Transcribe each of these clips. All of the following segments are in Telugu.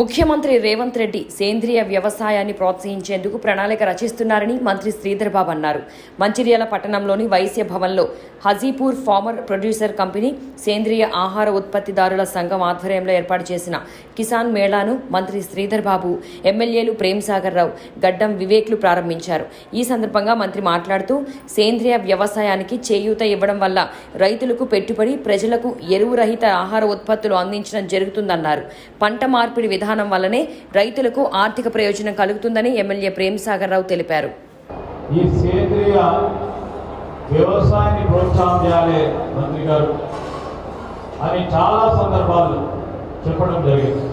ముఖ్యమంత్రి రేవంత్ రెడ్డి సేంద్రియ వ్యవసాయాన్ని ప్రోత్సహించేందుకు ప్రణాళిక రచిస్తున్నారని మంత్రి శ్రీధర్ బాబు అన్నారు. మంచిర్యాల పట్టణంలోని వైశ్య భవన్లో హజీపూర్ ఫార్మర్ ప్రొడ్యూసర్ కంపెనీ సేంద్రియ ఆహార ఉత్పత్తిదారుల సంఘం ఆధ్వర్యంలో ఏర్పాటు చేసిన కిసాన్ మేళాను మంత్రి శ్రీధర్ బాబు ఎమ్మెల్యేలు ప్రేమ్సాగర్ రావు గడ్డం వివేక్లు ప్రారంభించారు. ఈ సందర్భంగా మంత్రి మాట్లాడుతూ సేంద్రియ వ్యవసాయానికి చేయూత ఇవ్వడం వల్ల రైతులకు పెట్టుబడి ప్రజలకు ఎరువు రహిత ఆహార ఉత్పత్తులు అందించడం జరుగుతుందన్నారు. పంట మార్పిడి విధానం వల్లనే రైతులకు ఆర్థిక ప్రయోజనం కలుగుతుందని ఎమ్మెల్యే ప్రేమ్ సాగర్ రావు తెలిపారు. ఈ సేంద్రియ వ్యవసాయాన్ని ప్రోత్సాహం చేయాలి మంత్రి గారు అని చాలా సందర్భాల్లో చెప్పడం జరిగింది.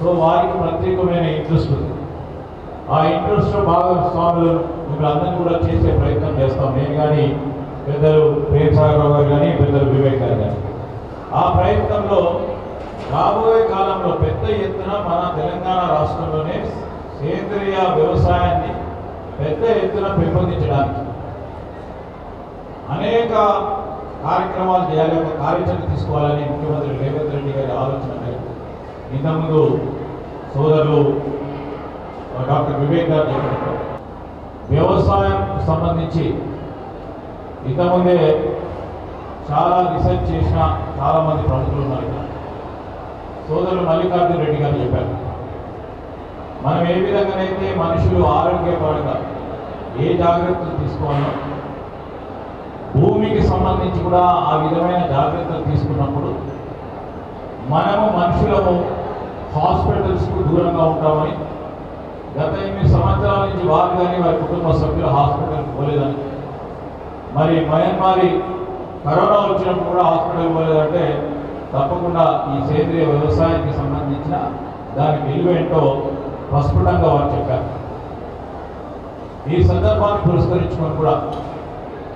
సో వారికి ప్రత్యేకమైన ఇంట్రెస్ట్ ఉంది. ఆ ఇంట్రెస్ట్ భాగస్వాములు మిమ్మల్ని అందరినీ కూడా చేసే ప్రయత్నం చేస్తాం. నేను కానీ పెద్దలు ప్రేమ్ సాగర్ గారు కానీ పెద్దలు వివేక్ గారు కానీ. ఆ ప్రయత్నంలో రాబోయే కాలంలో పెద్ద ఎత్తున మన తెలంగాణ రాష్ట్రంలోనే సేంద్రియ వ్యవసాయాన్ని పెద్ద ఎత్తున పెంపొందించడానికి అనేక కార్యక్రమాలు చేయాలి ఒక కార్యాచరణ తీసుకోవాలని ముఖ్యమంత్రి రేవంత్ రెడ్డి గారి ఆలోచన మేరకు ఇంతకుముందు సోదరులు డాక్టర్ వివేక్ గారు చెప్పినట్టు వ్యవసాయం సంబంధించి ఇంతకుముందే చాలా రీసెర్చ్ చేసిన చాలామంది ప్రముఖులు ఉన్నారు సోదరులు మల్లికార్జున రెడ్డి గారు చెప్పారు. మనం ఏ విధంగానైతే మనుషులు ఆరోగ్యపరంగా ఏ జాగ్రత్తలు తీసుకోవాలో భూమికి సంబంధించి కూడా ఆ విధమైన జాగ్రత్తలు తీసుకున్నప్పుడు మనము మనుషులము హాస్పిటల్స్కు దూరంగా ఉంటామని గత ఎనిమిది సంవత్సరాల నుంచి వారు కానీ వారి కుటుంబ సభ్యులు హాస్పిటల్కి పోలేదని. మరి మయన్మారి కరోనా వచ్చినప్పుడు కూడా హాస్పిటల్ పోలేదంటే తప్పకుండా ఈ సేంద్రియ వ్యవసాయానికి సంబంధించిన దాని విలువ ఏంటో ప్రస్ఫుటంగా వారు చెప్పారు. ఈ సందర్భాన్ని పురస్కరించుకొని కూడా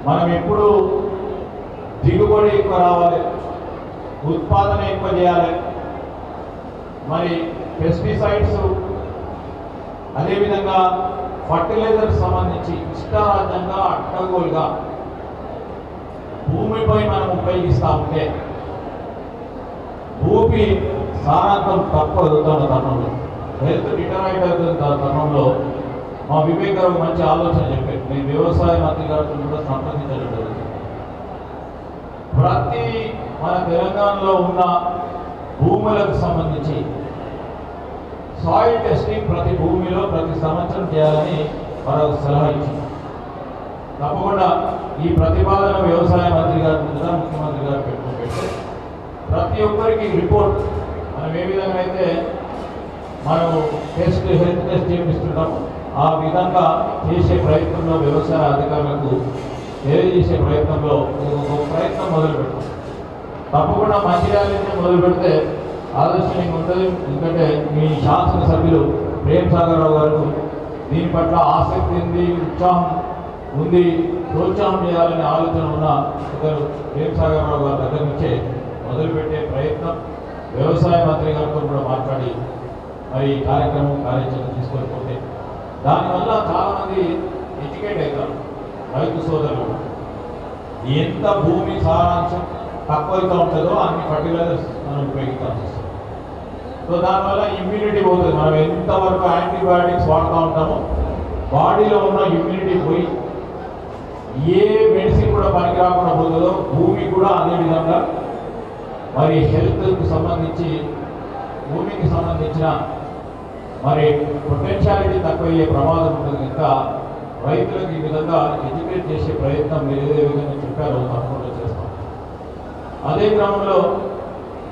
మనం ఎప్పుడు దిగుబడి ఎక్కువ రావాలి ఉత్పాదన ఎక్కువ చేయాలి. మరి పెస్టిసైడ్స్ అదేవిధంగా ఫర్టిలైజర్ సంబంధించి ఇష్టారాజ్యంగా అడ్డగోలుగా భూమిపై మనం ఉపయోగిస్తూ ఉంటే భూమి సారాంతం తక్కువ అవుతున్న తరుణంలో హెల్త్ డిటరైట్ అవుతున్న క్రమంలో మా వివేక్ గారు మంచి ఆలోచన చెప్పారు. నేను వ్యవసాయ మంత్రి గారితో కూడా సంప్రదించడం జరుగుతుంది ప్రతి మన తెలంగాణలో ఉన్న భూములకు సంబంధించి సాయిల్ టెస్టింగ్ ప్రతి భూమిలో ప్రతి సంవత్సరం చేయాలని మరొక సలహా ఇచ్చింది. తప్పకుండా ఈ ప్రతిపాదన వ్యవసాయ మంత్రి గారి ముందుగా ముఖ్యమంత్రి గారు పెట్టుకుని ప్రతి ఒక్కరికి రిపోర్ట్. మనం ఏ విధంగా అయితే మనం టెస్ట్ హెల్త్ టెస్ట్ చేపిస్తున్నాం ఆ విధంగా చేసే ప్రయత్నంలో వ్యవసాయ అధికారులకు తెలియజేసే ప్రయత్నంలో ఒక ప్రయత్నం మొదలు పెడతాం. తప్పకుండా మంచిర్యాల నుంచి మొదలు పెడితే ఆదర్శనీయంగా ఉంటుంది. ఎందుకంటే మీ శాసనసభ్యులు ప్రేమ్ సాగర్ రావు గారు దీని పట్ల ఆసక్తి ఉంది ఉత్సాహం ఉంది ప్రోత్సాహం చేయాలనే ఆలోచన ఉన్న ఇద్దరు ప్రేమ్ సాగర్ రావు గారి దగ్గర నుంచే మొదలుపెట్టే ప్రయత్నం వ్యవసాయ మంత్రి గారితో కూడా మాట్లాడి మరి కార్యక్రమం కార్యాచరణ తీసుకోకపోతే దానివల్ల చాలామంది ఎడ్యుకేట్ అవుతారు రైతు సోదరులు. ఎంత భూమి సారాంశం తక్కువగా ఉంటుందో అన్ని ఫర్టిలైజర్స్ మనం ఉపయోగించాల్సి వస్తుంది. సో దానివల్ల ఇమ్యూనిటీ పోతుంది. మనం ఎంతవరకు యాంటీబయాటిక్స్ వాడుతూ ఉంటామో బాడీలో ఉన్న ఇమ్యూనిటీ పోయి ఏ మెడిసిన్ కూడా పనికి రాకుండా పోతుందో భూమి కూడా అదే విధంగా మరి హెల్త్కి సంబంధించి భూమికి సంబంధించిన మరి పొటెన్షియాలిటీ తక్కువయ్యే ప్రమాదం ఉంటుంది కనుక రైతులకు ఈ విధంగా ఎడ్యుకేట్ చేసే ప్రయత్నం మీరు ఏదే విధంగా చెప్పారో తప్పకుండా చేస్తాం. అదే క్రమంలో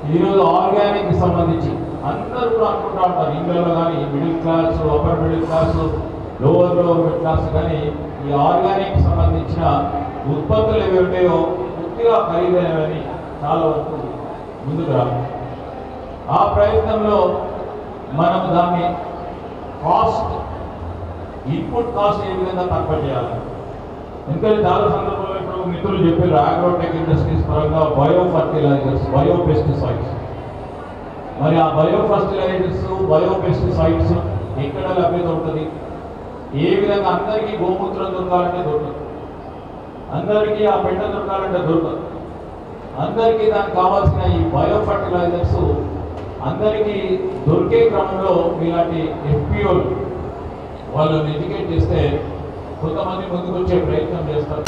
ఈరోజు ఆర్గానిక్ సంబంధించి అందరూ కూడా అనుకుంటా ఉంటారు. ఇండియాలో కానీ middle class upper middle class lower lower middle class కానీ ఈ ఆర్గానిక్ సంబంధించిన ఉత్పత్తులు ఏవి ఉంటాయో పూర్తిగా ఖరీదైనవని చాలా వరకు ముందుకు రాదు ఆ ప్రయత్నంలో మనం దాన్ని కాస్ట్ ఇన్పుట్ కాస్ట్ ఏ విధంగా తక్కువ చేయాలి. ఎందుకంటే చాలా సందర్భంలో ఇప్పుడు మిత్రులు చెప్పారు ఆగ్రోటెక్ ఇండస్ట్రీస్ పరంగా బయో ఫర్టిలైజర్స్ బయో పెస్టిసైడ్స్ మరి ఆ బయో ఫర్టిలైజర్స్ బయో పెస్టిసైడ్స్ ఎక్కడ లభ్యత ఉంటుంది? ఏ విధంగా అందరికీ గోమూత్రం దొరకాలంటే దొరకదు. అందరికీ ఆ పెట్ట దొరకాలంటే దొరకదు. అందరికీ దానికి కావాల్సిన ఈ బయో ఫర్టిలైజర్స్ అందరికీ దొరికే క్రమంలో ఇలాంటి ఎఫ్పిఓలు వాళ్ళని ఎడ్యుకేట్ చేస్తే కొంతమంది ముందుకొచ్చే ప్రయత్నం చేస్తారు.